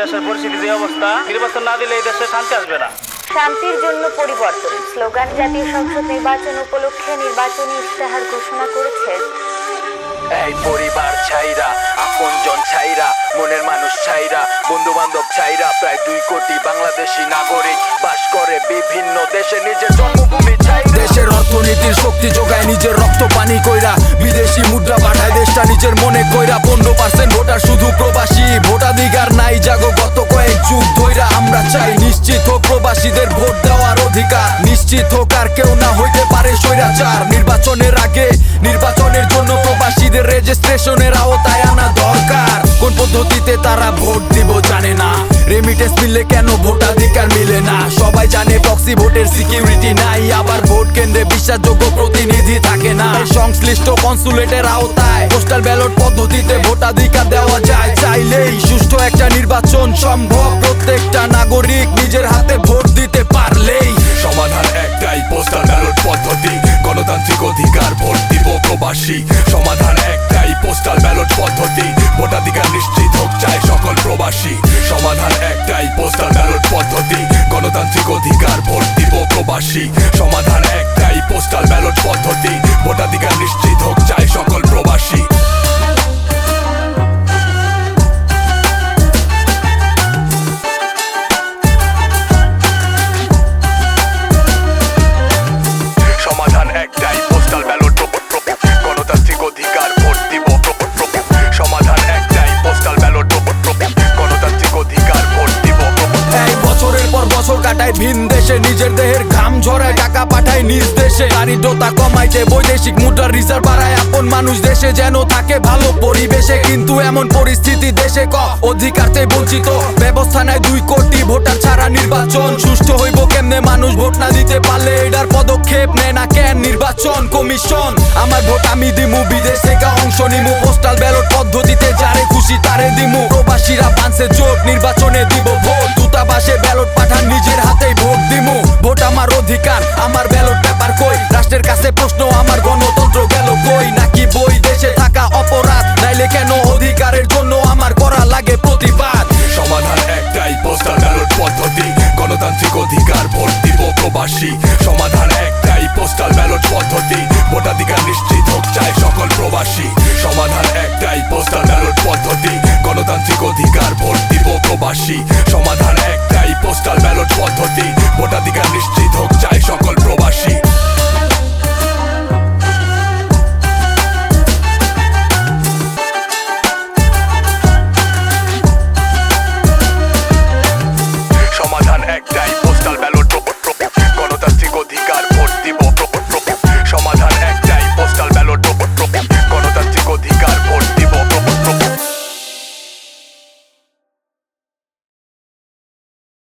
দেশের পরিস্থিতি যে অবস্থা নির্বাচন না দিলে এই দেশে শান্তি আসবে না। শান্তির জন্য পরিবর্তন। স্লোগান জাতীয় সংসদ নির্বাচন উপলক্ষে নির্বাচনী ইশতেহার ঘোষণা করেছে। এই পরিবার ছাইরা আপনজন ছাইরা মনের মানুষ ছাইরা বন্ধু বান্ধব ছাইরা প্রায় দুই কোটি বাংলাদেশি নাগরিক বাস করে বিভিন্ন দেশে নিজের জন্মভূমি ছাইরা। দেশের অর্থনীতির শক্তি যোগায় নিজের রক্ত পানি কইরা বিদেশি মুদ্রা দেশটা নিজের মনে কইরা পনেরো পার্সেন্ট ভোটার শুধু প্রবাসী। ভোটাধিকার নাই, জাগো গত কয়েক যুগ ধইরা আমরা চাই নিশ্চিত হোক প্রবাসীদের ভোট দেওয়ার অধিকার। নিশ্চিত হোক আর কেউ না হইতে পারে স্বৈরাচার। নির্বাচনের আগে, নির্বাচনের জন্য প্রবাসীদের রেজিস্ট্রেশনের আওতায় আনা দরকার। কোন পদ্ধতিতে তারা ভোট দিব জানে না। রেমিটেন্স মিললে কেন ভোটাধিকার মিলে না? সবাই জানে প্রক্সি ভোটের সিকিউরিটি নাই। কেন্দ্রে বিশ্বাসযোগ্য প্রতিনিধি থাকে না। সংশ্লিষ্ট কনসুলেটের আওতায় পোস্টাল ব্যালট পদ্ধতিতে ভোটাধিকার দেওয়া যায়। চাইলেই সুষ্ঠু একটা নির্বাচন সম্ভব প্রত্যেকটা নাগরিক নিজের হাতে ভোট দিতে পারলেই। সমাধান একটাই, পোস্টাল ব্যালট পদ্ধতি। গণতান্ত্রিক অধিকার ভোট দিব প্রবাসী। সমাধান একটাই, পোস্টাল ব্যালট পদ্ধতি। ভোটাধিকার নিশ্চিত হোক চায় সকল প্রবাসী। সমাধান একটাই, পোস্টাল ব্যালট পদ্ধতি। গণতান্ত্রিক অধিকার ভোট দিব প্রবাসী। সমাধান পোস্টাল ব্যালট পদ্ধতি। ভোটাধিকার নিশ্চিত হোক চায় সকল প্রবাসী। গণতান্ত্রিক অধিকার ভোট দিব। সমাধান একটাই গণতান্ত্রিক অধিকার ভোট দিব। বছরের পর বছর কাটায় ভিন দেশে নিজের দেহের ঘাম ঝরায় টাকা পাঠায় নিজ দেশে। দারিদ্রতা কমাইতে বৈদেশিক মুদ্রার রিজার্ভ বাড়ায় আপন মানুষ দেশে যেন থাকে ভালো পরিবেশে। কিন্তু এমন পরিস্থিতি দেশে ক? অধিকারতে বঞ্চিত। ব্যবস্থা নেয় দুই কোটি ভোটার ছাড়া নির্বাচন। সুষ্ঠু হইব কেমনে মানুষ ভোট না দিতে পারলে এটার পদক্ষেপ নেয় না কেন নির্বাচন কমিশন? আমার ভোট আমি দিমু, বিদেশ থেকে অংশ নিমু পোস্টাল ব্যালট পদ্ধতিতে যারে খুশি তারে দিমু। প্রবাসীরা পানসে জোট, নির্বাচনে দিব ভোট। দূতাবাসে ব্যালট পাঠান, নিজের হাতেই ভোট দিমু। ভোট আমার অধিকার, আমার ব্যালট পেপার কই? রাষ্ট্রের কাছে প্রশ্ন, আমার গণতন্ত্র গেল কই? নাকি বই দেশে থাকা অপরাধ? নাইলে কেন অধিকারের জন্য আমার করা লাগে প্রতিবাদ? সমাধান একটাই, পোস্টাল ব্যালট পদ্ধতি। গণতান্ত্রিক অধিকার ভোট দিব প্রবাসী। সমাধান একটাই, পোস্টাল ব্যালট পদ্ধতি। ভোটাধিকার নিশ্চিত হোক চায় সকল প্রবাসী। সমাধান একটাই, পোস্টাল ব্যালট পদ্ধতি। গণতান্ত্রিক অধিকার ভোট দিব প্রবাসী। সমাধান পোস্টাল ব্যালট পদ্ধতি। ভোটাধিকার নিশ্চিত হোক চাই সকল প্রবাসী।